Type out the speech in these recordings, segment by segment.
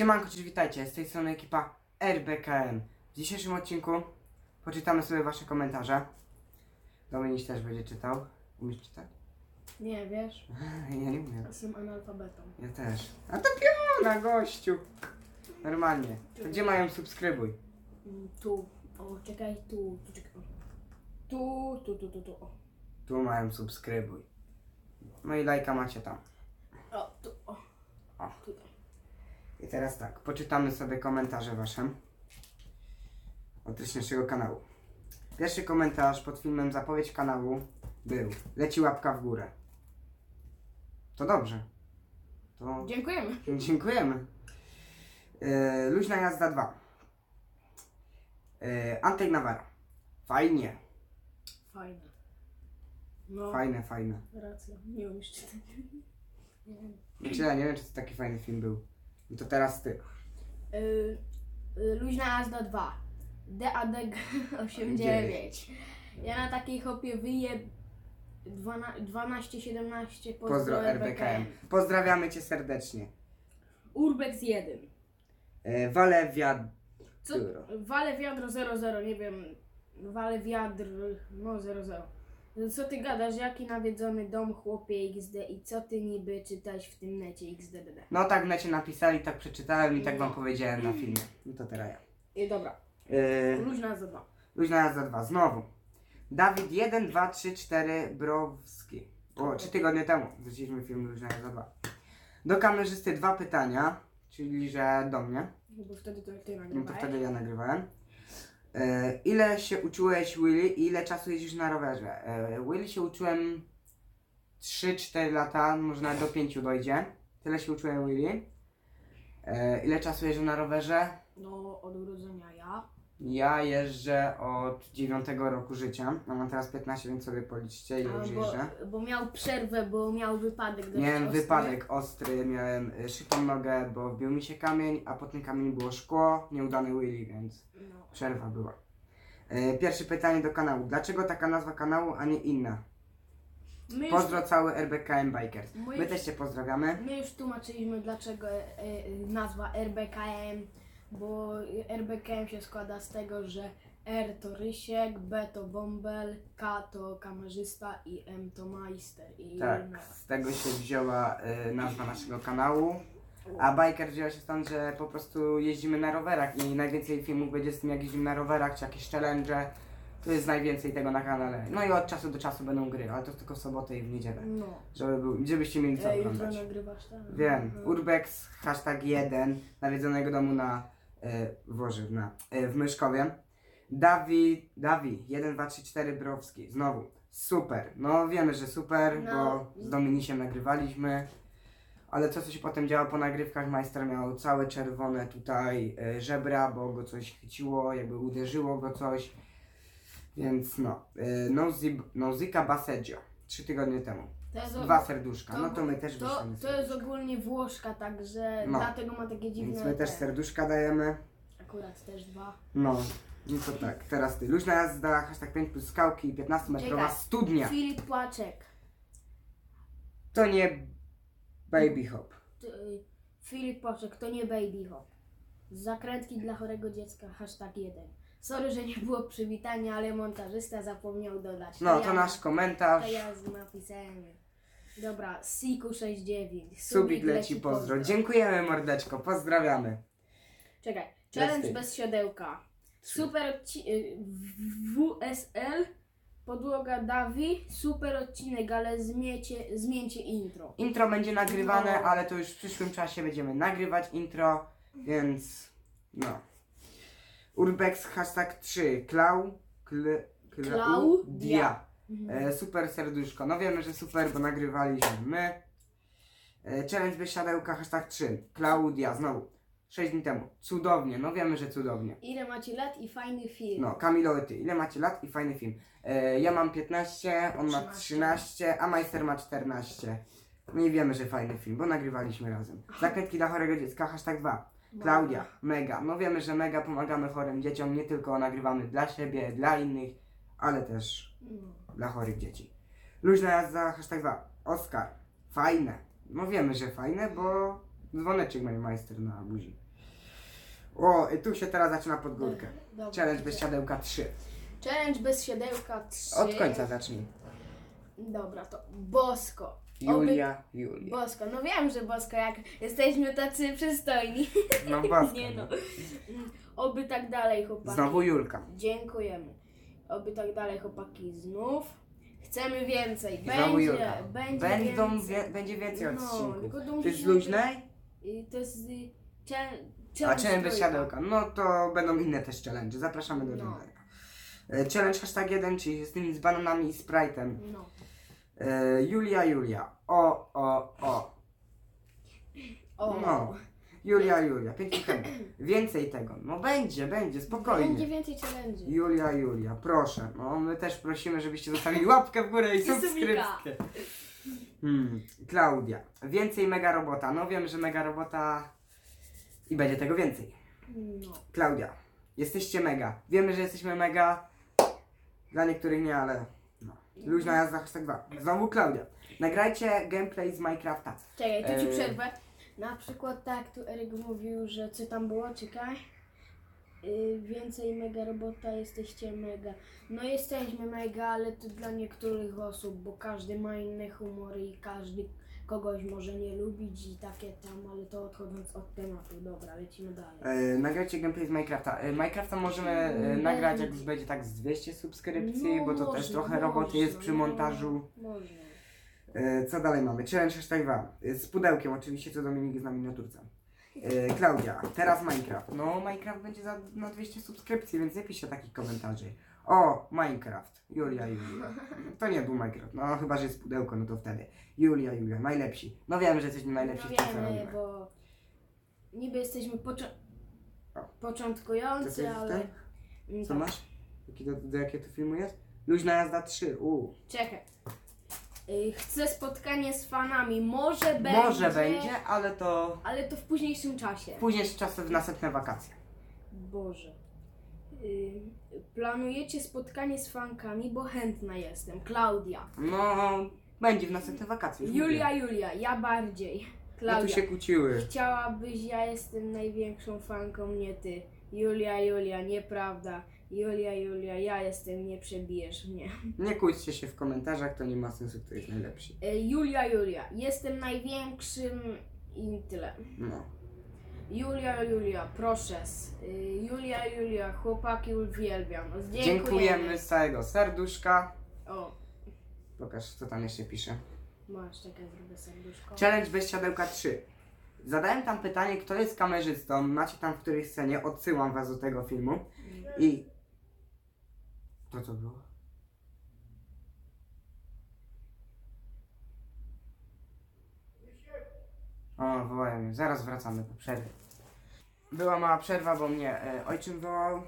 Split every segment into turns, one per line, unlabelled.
Siemanko, cześć, witajcie, z tej strony ekipa RBKM. W dzisiejszym odcinku poczytamy sobie wasze komentarze. Dominik też będzie czytał. Umiesz czytać?
Nie, wiesz,
Ja nie umiem.
jestem analfabetą.
Ja też. A to piona, gościu. Normalnie. To gdzie mają subskrybuj?
Mm, Tu, o, czekaj, tu, tu, czekaj. o. Tu, tu, tu, tu, tu, o.
Tu mają subskrybuj. No i lajka macie tam.
O, tu, o.
O.
Tutaj.
I teraz tak, poczytamy sobie komentarze wasze od naszego kanału. Pierwszy komentarz pod filmem zapowiedź kanału był Leci łapka w górę. To dobrze. To
Dziękujemy.
dziękujemy. E, luźna jazda 2. E, Antek Nawara. Fajnie,
Fajne. No,
fajne, fajne.
racja, nie umiesz czytać. Nie wiem.
Znaczy ja nie wiem, czy to taki fajny film był. No to teraz ty.
Y, y, Luźna jazda 2. DAD 89. Ja na takiej hopie wyję 12-17
Pozdro
pozdro
RBKM. Pozdrawiamy cię serdecznie.
Urbex 1.
E, Wale wiad...
Co? Wale wiadro 00, nie wiem. Wale wiadr, no 00. Co ty gadasz, jaki nawiedzony dom chłopie XD i co ty niby czytać w tym necie XDDD?
No tak w necie napisali, tak przeczytałem i tak wam powiedziałem na filmie. No to teraz ja.
I dobra,
Yy,
luźna za dwa.
luźna jazda 2, znowu. Dawid 1, 2, 3, 4 Browski. O, 3 tygodnie temu wrzuciliśmy film Luźna jazda 2. Do kamerzysty dwa pytania, czyli że do mnie.
No Bo wtedy to ty
No to
nagrywałeś.
wtedy ja nagrywałem. E, ile się uczyłeś Willy i ile czasu jeździsz na rowerze? E, Willy się uczyłem 3-4 lata, może nawet do 5 dojdzie. Tyle się uczyłem Willy. E, ile czasu jeżdżę na rowerze?
No, od urodzenia ja.
Ja jeżdżę od 9 roku życia. No mam teraz 15, więc sobie policzcie ile
A,
już
bo,
jeżdżę.
bo miał przerwę, bo miał wypadek dość
Miałem
ostry.
wypadek ostry, miałem y, szytą nogę, bo wbił mi się kamień, a po tym kamieniu było szkło, nieudany Willy, więc
No.
Przerwa była. E, Pierwsze pytanie do kanału. Dlaczego taka nazwa kanału, a nie inna?
My już,
Pozdro cały RBKM Bikers.
My
My też Cię pozdrawiamy.
my już tłumaczyliśmy dlaczego e, e, nazwa RBKM, bo RBKM się składa z tego, że R to Rysiek, B to Bąbel, K to kamerzysta i M to Majster. I
Tak,
no.
z tego się wzięła e, nazwa naszego kanału. A Biker wzięła się stąd, że po prostu jeździmy na rowerach i najwięcej filmów będzie z tym, jak jeździmy na rowerach, czy jakieś challenge. To jest najwięcej tego na kanale. No i od czasu do czasu będą gry, ale to tylko w sobotę i w niedzielę.
No.
Żeby był, żebyście mieli co
E, jutro
oglądać.
nagrywasz tak?
Wiem.
Mhm.
Urbex, hashtag 1, nawiedzonego domu na e, Włoży, na, e, w Myszkowie. Dawi, Dawi, 1, 2, 3, 4 Browski, znowu. Super. No wiemy, że super,
No.
bo z Dominisiem nagrywaliśmy. Ale co, co się potem działo po nagrywkach, majster miał całe czerwone tutaj e, żebra, bo go coś chwyciło, jakby uderzyło go coś. Więc no. E, Nozi- Nozika Baseggio, trzy tygodnie temu.
To jest,
Dwa serduszka, no to my też
to,
wyślemy
to jest
serduszka.
ogólnie Włoszka, także
No.
dlatego ma takie dziwne.
Więc my też
te-
serduszka dajemy.
Akurat też dwa.
No, no to tak, teraz ty. Luźna jazda, hashtag 5 plus skałki, 15-metrowa
Czekaj.
studnia.
Filip Płaczek.
To nie baby hop.
Y, Filip Płaczek, to nie baby hop. Zakrętki dla chorego dziecka, hashtag 1. Sorry, że nie było przywitania, ale montażysta zapomniał dodać.
No,
ja,
to nasz komentarz.
To ja z napisałem. Dobra, Siku69.
Subik leci pozdro. Dziękujemy mordeczko, pozdrawiamy.
Czekaj, challenge bez siodełka. Super odci- y, WSL, podłoga Davi, super odcinek, ale zmiecie, zmieńcie intro.
Intro będzie nagrywane, ale to już w przyszłym czasie będziemy nagrywać intro, więc no. Urbex hashtag 3. Klau. Kle,
Klaudia. Mhm.
E, super serduszko. No wiemy, że super, bo nagrywaliśmy my. E, challenge bez siadełka, hashtag 3. Klaudia, znowu. 6 dni temu. Cudownie, no wiemy, że cudownie.
Ile macie lat i fajny film.
No, Kamilowy, ty, ile macie lat i fajny film. E, ja mam 15, on ma
13.
13, a Majster ma 14. No i wiemy, że fajny film, bo nagrywaliśmy razem. Zakrętki dla chorego dziecka, hashtag 2. Klaudia, mega. No wiemy, że mega pomagamy chorym dzieciom, nie tylko nagrywamy dla siebie, dla innych, ale też
No.
Dla chorych dzieci. Luźna jazda, hashtag 2. Oskar, fajne. No wiemy, że fajne, bo dzwoneczek mają majster na buzi. O, i tu się teraz zaczyna pod górkę.
Dobra.
Challenge bez siadełka 3.
Challenge bez siodełka 3.
Od końca zacznij.
Dobra, to Bosko.
Julia, Julia.
Bosko, no wiem, że Bosko, jak jesteśmy tacy przystojni.
No Boska.
Nie no. Oby tak dalej, chłopaki.
Znowu Julka.
Dziękujemy. Oby tak dalej, chłopaki, znów. Chcemy więcej. Będzie,
Julka.
będzie
Będą
więcej.
wie, będzie więcej
No,
odcinków.
tylko to
To
musi
jest luźne?
I To jest y, cia-
A
challenge
challenge
trójka.
siadełka. No to będą inne też challenge. Zapraszamy do
No.
oglądania. E, Challenge hashtag 1, czyli z tymi z bananami i Sprite'em.
No.
E, Julia, Julia. O, o, o.
O.
No. Julia, Julia. Pięknie chyba. Więcej tego. No będzie, będzie,
Będzie
spokojnie.
więcej challenge.
Julia, Julia, proszę. No, my też prosimy, żebyście zostawili łapkę w górę i subskrypcję. Hmm. Klaudia. Więcej mega robota. No wiem, że mega robota i będzie tego więcej.
No.
Klaudia. Jesteście mega. Wiemy, że jesteśmy mega. Dla niektórych nie, ale no. Luźna jazda hashtag 2. Znowu Klaudia. Nagrajcie gameplay z Minecrafta.
Czekaj, tu ci
Eee.
przerwę. Na przykład tak, tu Eryk mówił, że co tam było, czekaj. Yy, więcej mega robota, jesteście mega. No jesteśmy mega, ale to dla niektórych osób, bo każdy ma inne humory i każdy kogoś może nie lubić i takie tam, ale to odchodząc od tematu. Dobra, lecimy dalej.
E, nagrajcie gameplay z Minecrafta. E, Minecrafta możemy e, nagrać, jak już będzie tak z 200 subskrypcji,
No,
bo to też trochę roboty jest
można,
przy montażu.
Można.
E, co dalej mamy? Challenge hashtag 2. E, z pudełkiem oczywiście, co Dominik zna miniaturce. E, Klaudia, teraz Minecraft. No, Minecraft będzie za, na 200 subskrypcji, więc nie piszcie takich komentarzy. O, Minecraft. Julia, Julia. To nie był Minecraft. No, chyba, że jest pudełko, no to wtedy. Julia, Julia, najlepsi. No wiem, że jesteśmy najlepsi
no
w tym, co
wiemy,
robimy.
bo niby jesteśmy poczo-
O. To
początkujący,
co jest
ale...
ten?
Mm,
Co
tak.
masz? Jaki do, do jakiego to filmu jest? Luźna jazda 3. U.
Czekaj. Y, Chcę spotkanie z fanami. Może będzie.
Może będzie, ale to
Ale to w późniejszym czasie.
później z czasem w następne wakacje.
Boże. Y, Planujecie spotkanie z fankami, bo chętna jestem. Klaudia.
No, będzie w następne wakacje. już
Julia,
mówię.
Julia, ja bardziej.
No tu
Klaudia.
się kłóciły.
Chciałabyś, ja jestem największą fanką, nie ty. Julia, Julia, nieprawda. Julia, Julia, ja jestem, nie przebijesz mnie.
Nie kłóćcie się w komentarzach, to nie ma sensu, kto jest najlepszy.
Y, Julia, Julia, jestem największym i tyle.
No.
Julia, Julia, proszę. s- y, Julia, Julia, chłopaki uwielbiam. Dziękujemy.
Dziękujemy z całego serduszka.
O,
Pokaż, co tam jeszcze pisze.
masz takie zrobię serduszko.
Challenge bez siadełka 3. Zadałem tam pytanie, kto jest kamerzystą. Macie tam w której scenie. Odsyłam was do tego filmu. I. To co było? O, wołają mnie. Zaraz wracamy po przerwie. Była mała przerwa, bo mnie e, ojczym wołał.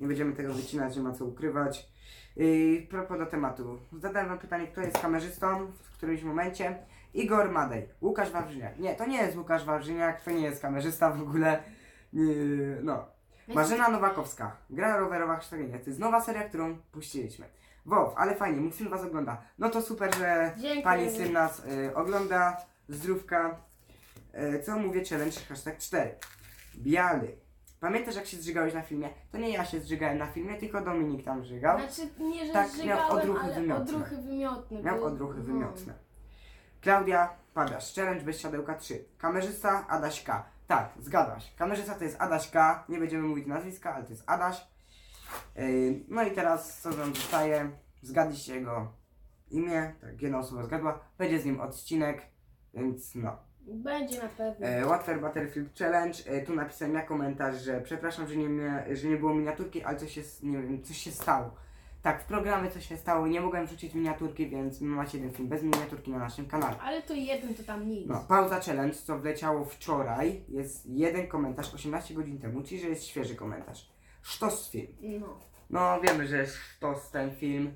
Nie będziemy tego wycinać, nie ma co ukrywać. I propos do tematu. Zadałem wam pytanie, kto jest kamerzystą w którymś momencie. Igor Madej. Łukasz Wawrzyniak. Nie, to nie jest Łukasz Wawrzyniak, to nie jest kamerzysta w ogóle. Nie, no. Marzena Nowakowska. Gra rowerowa Kształcenie. To jest nowa seria, którą puściliśmy. Wow, ale fajnie, mój syn was ogląda. No to super, że
Dziękuję.
pani syn nas y, ogląda. Zdrówka. Y, co mówię? Challenge hashtag 4. Bialy. Pamiętasz jak się zżygałeś na filmie? To nie ja się zżygałem na filmie, tylko Dominik tam żygał.
Znaczy, nie, że
Tak, miał odruchy
ale
wymiotne.
odruchy wymiotne.
Miał odruchy
no.
wymiotne. Klaudia, padasz. Challenge bez siadełka 3. Kamerzysta Adaś K. Tak, zgadłaś. Kamerzysta to jest Adaś K. Nie będziemy mówić nazwiska, ale to jest Adaś. Yy, no i teraz co nam zostaje? Zgadliście jego imię. Tak, jedna osoba zgadła. Będzie z nim odcinek, więc no.
Będzie na pewno.
E, Water Battlefield Challenge. E, tu napisałem ja komentarz, że przepraszam, że nie, mia- że nie było miniaturki, ale coś się, s- nie wiem, coś się stało. Tak, w programie coś się stało nie mogłem wrzucić miniaturki, więc macie jeden film bez miniaturki na naszym kanale.
Ale to jeden to tam nic.
No, pauza challenge, co wleciało wczoraj, jest jeden komentarz 18 godzin temu, czyli że jest świeży komentarz. Sztos film.
No.
No, wiemy, że jest sztos ten film,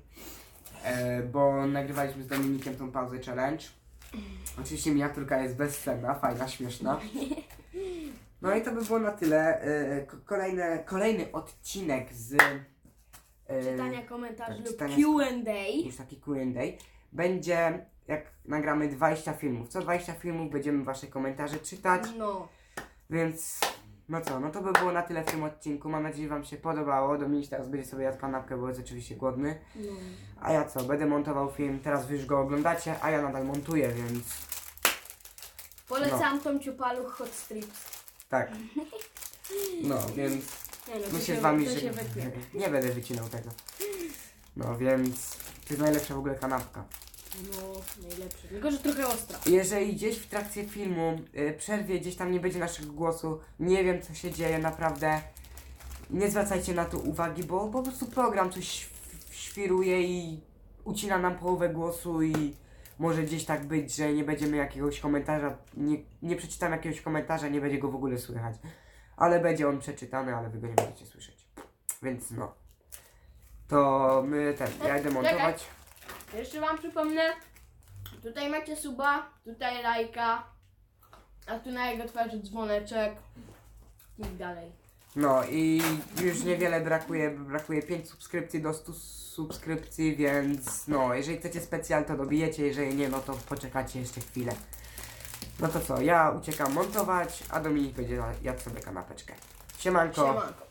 e, bo nagrywaliśmy z Dominikiem tą pauzę challenge. Oczywiście miniaturka jest bezcenna, fajna, śmieszna. No i to by było na tyle. E, ko- kolejne, kolejny odcinek z e,
Czytania komentarzy
tak,
lub
czytania-
Q&A.
już taki Q&A, będzie jak nagramy 20 filmów. Co 20 filmów będziemy wasze komentarze czytać,
No.
więc no co, no to by było na tyle w tym odcinku. Mam nadzieję, że Wam się podobało. Dominik teraz będzie sobie jadł kanapkę, bo jest oczywiście głodny.
No.
A ja co, będę montował film, teraz wy już go oglądacie, a ja nadal montuję, więc
Polecam tą ciupaluch Hot Strips.
tak. No, więc
Nie no, to
my się z Wami
to się wytnie.
Nie będę wycinał tego. No, więc to jest najlepsza w ogóle kanapka.
No, najlepsze. Tylko, że trochę ostra.
Jeżeli gdzieś w trakcie filmu y, przerwie, gdzieś tam nie będzie naszego głosu, nie wiem co się dzieje, naprawdę nie zwracajcie na to uwagi, bo po prostu program coś św- świruje i ucina nam połowę głosu i może gdzieś tak być, że nie będziemy jakiegoś komentarza, nie, nie przeczytam jakiegoś komentarza, nie będzie go w ogóle słychać. Ale będzie on przeczytany, ale wy go nie będziecie słyszeć. Więc no. To my ten, ja idę montować.
Jeszcze wam przypomnę, tutaj macie suba, tutaj lajka, a tu na jego twarzy dzwoneczek i tak dalej.
No i już niewiele brakuje, brakuje 5 subskrypcji do 100 subskrypcji, więc no, jeżeli chcecie specjal to dobijecie, jeżeli nie, no to poczekacie jeszcze chwilę. No to co, ja uciekam montować, a Dominik będzie jadł sobie kanapeczkę. Siemanko.
Siemanko.